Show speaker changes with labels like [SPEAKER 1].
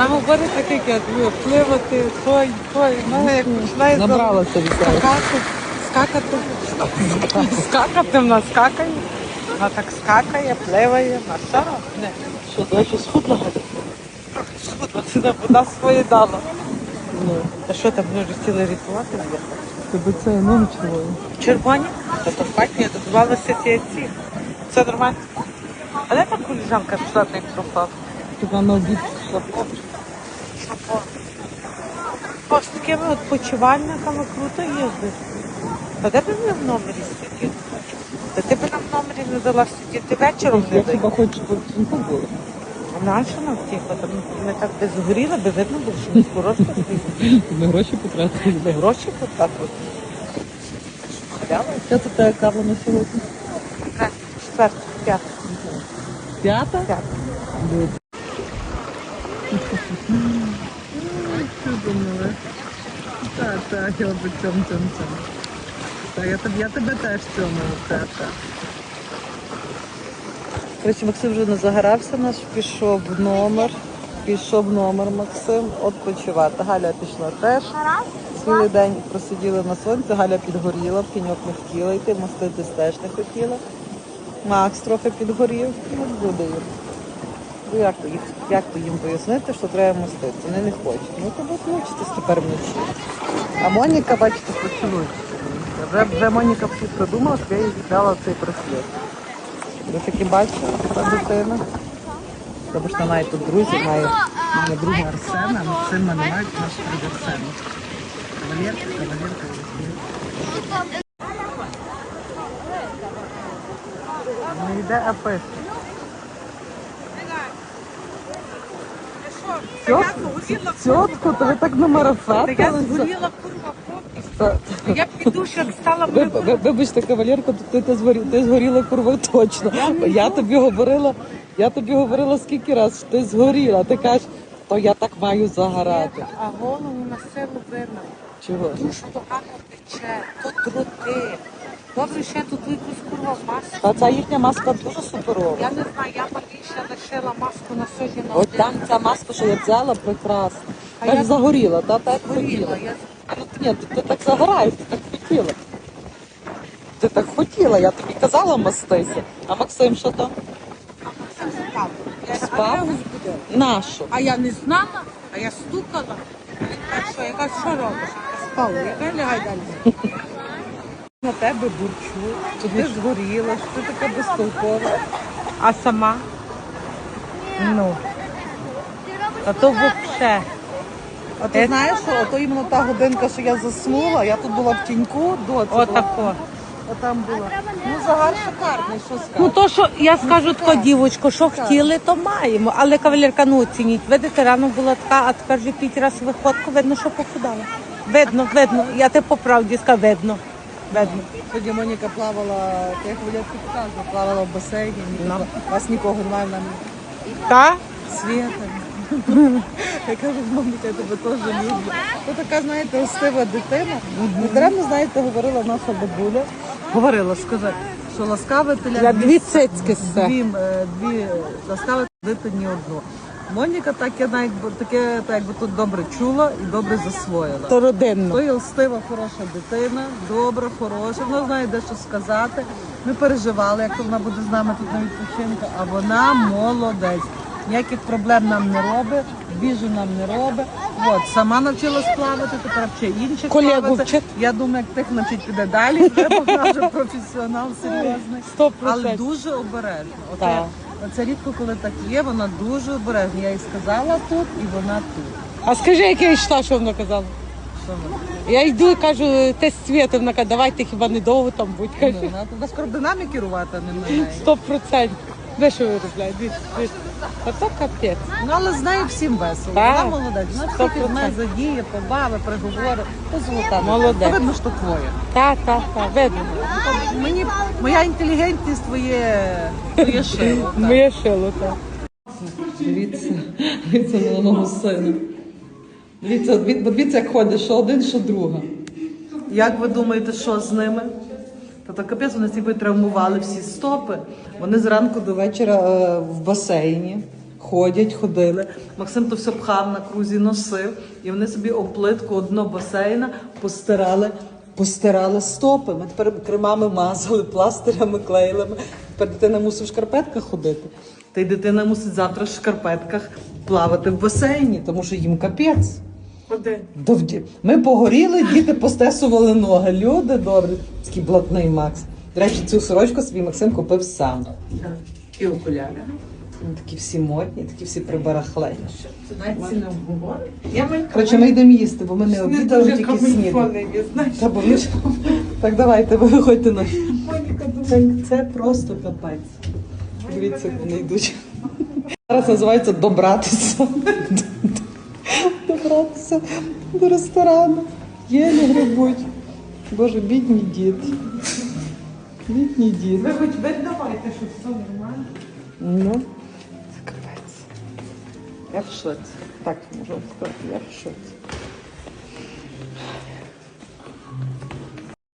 [SPEAKER 1] Вона говорить таке, як я люблю пливати, той, той. Вона як починає
[SPEAKER 2] Набралася від
[SPEAKER 1] скакати, скакати. Скакати вона скакає. Вона так скакає, пливає, а що робить?
[SPEAKER 2] Що, давай що схудла?
[SPEAKER 1] Схудла, це вода своє дала. Ну, та що там, ми вже хотіли рятувати?
[SPEAKER 2] Тебе це ноги червоні.
[SPEAKER 1] Червоні? Та то факт, я додавалася ці ці. Це нормально. А де та коліжанка пішла на пропав?
[SPEAKER 2] Тебе на обід пішла.
[SPEAKER 1] О, з такими от почувальниками круто їздиш. Та де б ми в номері сиділи? Та ти б нам в номері не дала сидіти вечором не
[SPEAKER 2] Я
[SPEAKER 1] дай.
[SPEAKER 2] хіба хочу, щоб було.
[SPEAKER 1] А нащо нам тихо? Там ми так би згоріли, би видно було, що ми хороші стоїмо.
[SPEAKER 2] Ми гроші потратили.
[SPEAKER 1] Ми гроші потратили. Халява?
[SPEAKER 2] Що це тебе кава на сьогодні?
[SPEAKER 1] Четверта, п'ята,
[SPEAKER 2] П'ята?
[SPEAKER 1] п'ята.
[SPEAKER 2] Миле. Так, так, я би цьом, цьом, цьом. Так, я тебе, я тебе теж цьомаю, так, так. Коротше, Максим вже не загорався наш, пішов в номер. Пішов в номер Максим відпочивати. Галя пішла теж. Цілий день просиділи на сонці, Галя підгоріла, в тіньок не хотіла йти, моститись теж не хотіла. Макс трохи підгорів, ну буде їм. Як їх, як то їм пояснити, що треба моститися? Вони не хочуть. Ну то будуть мучитись тепер вночі. А Моніка, бачите, поцілується. Вже, вже Моніка всі придумала, що я їй віддала цей браслет. Ви таки бачите, та дитина. Тому що має тут друзі, має, має друга Арсена, Максима немає, наш друг Арсена. Кавалерка, кавалерка. Не йде, а пише. Тьотку, то ви так
[SPEAKER 1] Та я згоріла курва повністю. Я піду, як стала
[SPEAKER 2] Ви, вибачте, кавалерка, то ти, ти, згорі, ти згоріла курва точно. Я тобі говорила, я тобі говорила скільки разів, що ти згоріла. Ти кажеш, то я так маю загорати.
[SPEAKER 1] А голову на силу видно.
[SPEAKER 2] Чого?
[SPEAKER 1] Тому що то тече, то трути. Добре, ще тут якусь курва маску.
[SPEAKER 2] Та ця їхня маска дуже суперова.
[SPEAKER 1] Я не знаю, я ще лишила маску на сьогодні на
[SPEAKER 2] От
[SPEAKER 1] один.
[SPEAKER 2] там ця маска, що я взяла, прекрасна.
[SPEAKER 1] А
[SPEAKER 2] Так
[SPEAKER 1] я-
[SPEAKER 2] загоріла, та так
[SPEAKER 1] Горіла.
[SPEAKER 2] хотіла.
[SPEAKER 1] Я
[SPEAKER 2] Ну ні, ти, ти так загораєш, ти так хотіла. Ти так хотіла, я тобі казала мастися. А Максим що там?
[SPEAKER 1] спав. Я
[SPEAKER 2] Спав?
[SPEAKER 1] а я його збудила.
[SPEAKER 2] Нашу.
[SPEAKER 1] А я не знала, а я стукала. Каже, що я кажу, що робиш? Я спала. Я кажу, лягай далі.
[SPEAKER 2] Тебе бурчу, що ти згоріла, що ти така безтолкова.
[SPEAKER 1] А сама?
[SPEAKER 2] Ну.
[SPEAKER 1] А то взагалі.
[SPEAKER 2] А ти знаєш, що ото іменно та годинка, що я заснула, я тут була в тіньку, доці була.
[SPEAKER 1] Отако.
[SPEAKER 2] Отам була. Ну, загар шикарний, що скажеш.
[SPEAKER 1] Ну то, що я скажу тако, дівочко, що хотіли, то маємо. Але кавалерка, ну оцініть. Видите, рано була така, а тепер вже п'ять разів виходку, видно, що похудала. Видно, видно. Я тебе по правді скажу, видно.
[SPEAKER 2] Тоді Моніка плавала, я хвилятку показувала, плавала в басейні, ні- у вас нікого немає, нам
[SPEAKER 1] Та?
[SPEAKER 2] світа. Я кажу, мамка, я тебе теж люблю. То така, знаєте, остива дитина. Не даремно, знаєте, говорила наша бабуля. Говорила, скажи, що ласкаве теля
[SPEAKER 1] Я дві цицьки все.
[SPEAKER 2] дві, е, дві ласкаве дити ні одну. Моніка так я навіть таке, так якби тут добре чула і добре засвоїла.
[SPEAKER 1] То родинно.
[SPEAKER 2] То є лстива, хороша дитина, добра, хороша, вона знає де що сказати. Ми переживали, як вона буде з нами тут на відпочинку, а вона молодець. Ніяких проблем нам не робить, біжу нам не робить. От, сама навчилась плавати, тепер вчить інших
[SPEAKER 1] Колегу
[SPEAKER 2] плавати.
[SPEAKER 1] вчить.
[SPEAKER 2] Я думаю, як тих навчить піде далі, бо вона вже професіонал серйозний.
[SPEAKER 1] Сто
[SPEAKER 2] Але дуже обережно. Оце,
[SPEAKER 1] Так.
[SPEAKER 2] Оце рідко, коли так є, вона дуже обережна. Я їй сказала тут, і вона тут.
[SPEAKER 1] А скажи, як я йшла, що вона казала?
[SPEAKER 2] Що вона?
[SPEAKER 1] Я йду і кажу, те світи, вона каже, давайте хіба недовго там будь.
[SPEAKER 2] Ну, вона, вона скоро динамі керувати, а не на неї.
[SPEAKER 1] сто процентів. Ви що виробляєте? А то капець.
[SPEAKER 2] Ну, але з нею всім весело.
[SPEAKER 1] Так.
[SPEAKER 2] Вона молодець. Вона Сто
[SPEAKER 1] процентів.
[SPEAKER 2] мене задіє, побави, приговори. То золота.
[SPEAKER 1] Молодець.
[SPEAKER 2] Та видно, що твоє.
[SPEAKER 1] Так, так, так, видно.
[SPEAKER 2] Мені моя інтелігентність твоє, твоє шило. так.
[SPEAKER 1] Моє шило, так.
[SPEAKER 2] Дивіться, дивіться на мого сина. Дивіться, диві- дивіться, як ходить, що один, що друга. Як ви думаєте, що з ними? Та то капець, вони собі травмували всі стопи. Вони зранку до вечора е, в басейні. ходять, ходили. Максим то все пхав на крузі, носив, і вони собі оплитку одного басейна постирали, постирали стопи. Ми тепер кремами мазали, пластирями клеїли. Тепер дитина мусить в шкарпетках ходити. Та й дитина мусить завтра в шкарпетках плавати в басейні, тому що їм капець.
[SPEAKER 1] Один.
[SPEAKER 2] Ми погоріли, діти постесували ноги. Люди добрі. Такий блатний Макс. До речі, цю сорочку собі Максим купив сам.
[SPEAKER 1] І окуляри.
[SPEAKER 2] Вони такі всі модні, такі всі прибарахлені.
[SPEAKER 1] Це навіть ці не обговорить. Я маю
[SPEAKER 2] Коротше, ми йдемо їсти, бо ми не обідали, тільки снідаємо.
[SPEAKER 1] знаєш.
[SPEAKER 2] Та бо ми ж- Так давайте, ви виходьте на. Це, це просто капець. Дивіться, як вони йдуть. Зараз називається добратися. Добратися до ресторану. Є не грибуть. Боже, бідні діти. Бідні діти.
[SPEAKER 1] Ви хоч видавайте, що все нормально.
[SPEAKER 2] Ну, це капець. Я в шоці. Так можу вам сказати, я в шоці.